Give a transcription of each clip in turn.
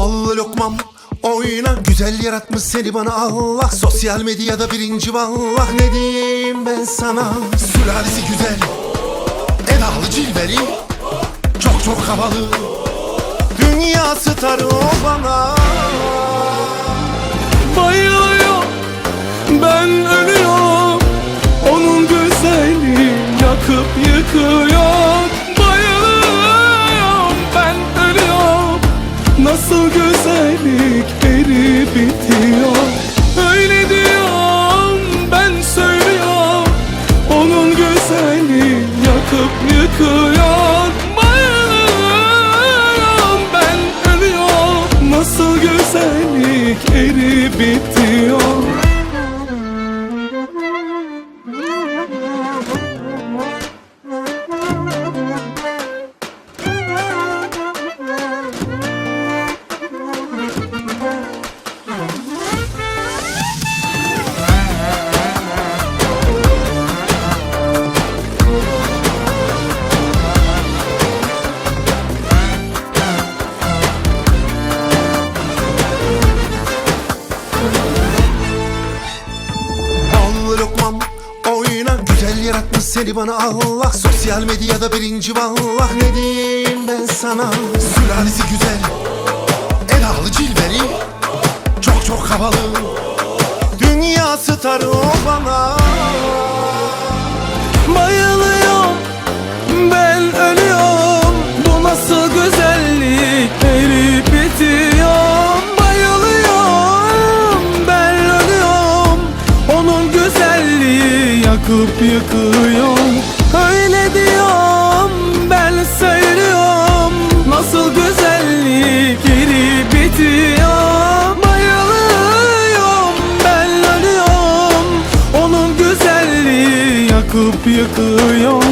Ballı lokmam oyna. Güzel yaratmış seni bana Allah. Sosyal medyada birinci vallah Ne diyeyim ben sana? Sülalesi güzel. Edalı cilveli. Çok çok havalı. Dünya starı o bana. Bayılıyor Ben ölüyorum. Onun güzelliği yakıp yıkıyor güzellik eri bitiyor. Öyle diyorum seni bana Allah. Sosyal medyada birinci vallah Ne diyeyim ben sana? Sülalesi güzel. Edalı cilveli. Çok çok havalı. Dünya starı o bana Yakıp yıkıyor Öyle diyorum Ben söylüyorum. Nasıl güzellik Erip bitiyor. Bayılıyorum Ben ölüyorum. Onun güzelliği yakıp yıkıyor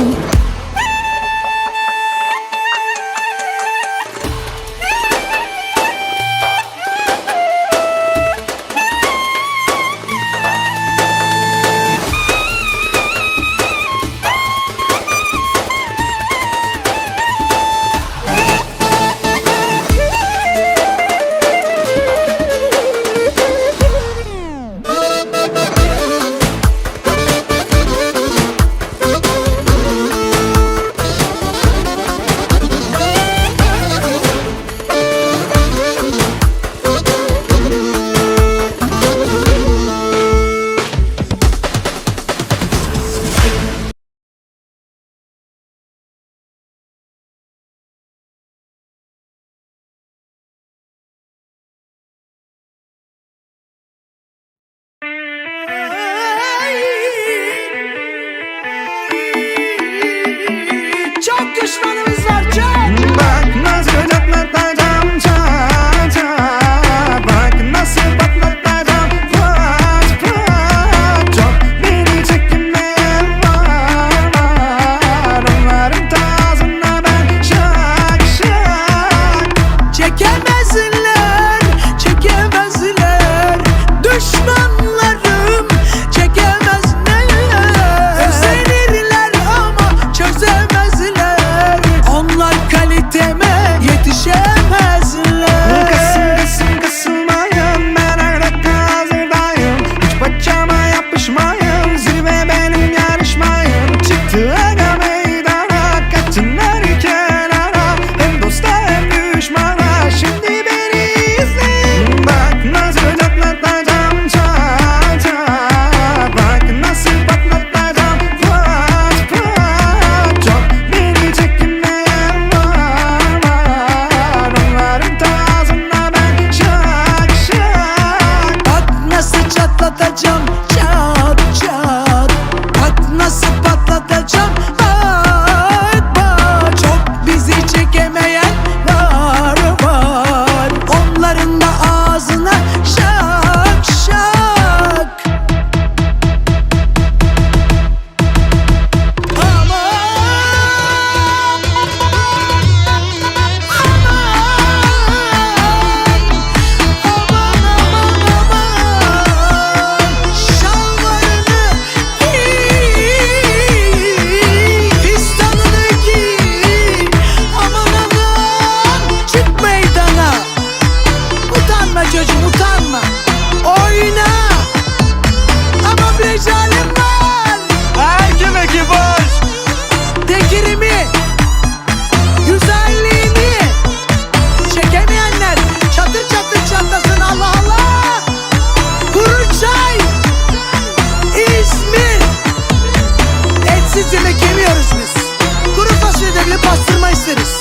Onları pastırma isteriz.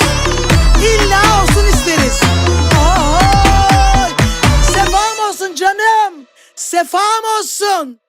İlla olsun isteriz. Oy. Sefam olsun canım. Sefam olsun.